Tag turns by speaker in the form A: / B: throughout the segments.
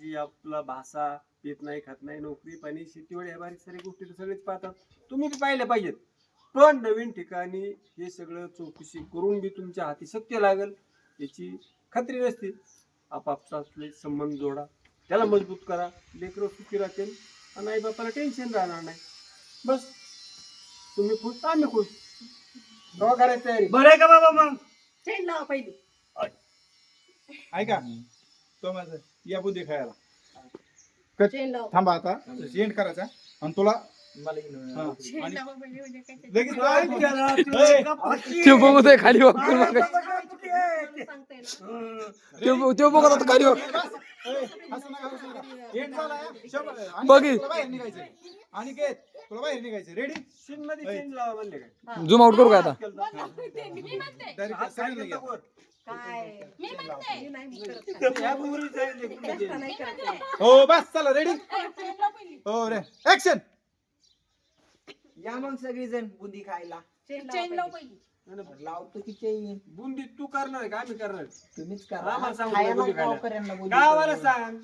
A: भाजी आपला भाषा पेत नाही खात नाही नोकरी पाणी शेतीवाडी ह्या बारीक सारी गोष्टी तर सगळेच पाहतात. तुम्ही बी पाहिल्या पाहिजेत. पण नवीन ठिकाणी हे सगळं चौकशी करून बी तुमच्या हाती सत्य लागल याची खात्री नसते. आपापसातले संबंध जोडा. त्याला मजबूत करा. लेकरं सुखी राहतील आणि आई बापाला टेन्शन राहणार नाही. बस. तुम्ही खुश आम्ही खुश. करायची तयारी.
B: बरं आहे का बाबा मग?
C: लावा पहिली.
D: ऐका. तो माझं या बुद्धी खायला.
C: चेन लावा
D: थांबा आता. एंड करायचा आणि तुला हा. आणि लगेच
E: खाली वाकून
C: ना.
E: बघ- बघत खाली
D: झाला, हा. शंभर. आणि
E: बघी.
D: तुला बाहेर निघायचं आणि केत तुला बाहेर निघायचं रेडी
A: सीन मध्ये चेंज लावा म्हणले काय?
E: झूम आउट करू का आता?
C: मी म्हणते.
D: डायरेक्ट सगळ्यांना घ्या
C: काय? मी म्हणते. मी नाही करत
A: ह्या पोरी सांगितले कुठे
C: काय.
A: change?
C: नाही करत. काय.
D: हो बस चला रेडी. हो रे. ऍक्शन
F: या मग सगळीजण बुंदी खायला.
C: चेन
G: चेन लाव
C: पहिली.
G: पहिली.
F: लावतो की चैन
A: बुंदी तू करणार आहे का? आम्ही करणार आहे?
F: तुम्हीच
A: आम्हाला
F: करा
A: सांगू
F: खायला
A: बुंदी खायला.
F: गावकऱ्यांना बुंदी
A: गावाला. सांग.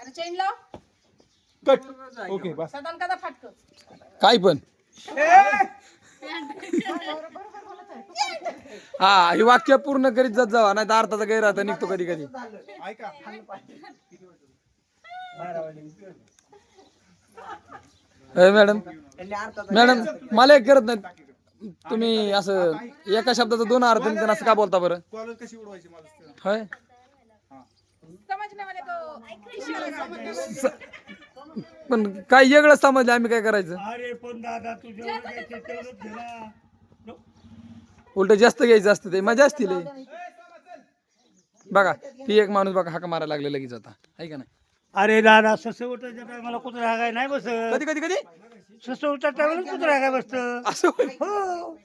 G: अरे चेन लाव.
D: कट ओके बस.
G: सदन कदा फाटक.
E: काय पण? हा हे वाक्य पूर्ण करीत जात जावा नाही तर अर्थाचा गैरअर्थ निघतो कधी कधी. मॅडम. मॅडम मला एक करत नाही. तुम्ही असं एका शब्दाचं दोन अर्थ निघतात असं का बोलता बरं?
D: कॉलर कशी उडवायची मला? सांग.
E: होय? पण काय वेगळं समजलं आम्ही काय करायचं?
B: अरे पण दादा तू जेवढं घ्यायचं तेवढंच घे ना.
E: उलट जास्त घ्यायचं असतं ते. मजा असतील बघा ती एक माणूस बघा हाका मारायला लागले लगेच आता. आहे का नाही?
B: अरे दादा ससवटाच्या टायमाला कुत्रा हागाय नाही बसत.
E: कधी कधी कधी?
B: ससवटा टायमाला कुत्रा हागाय बसत.
E: असं होय.
B: हो.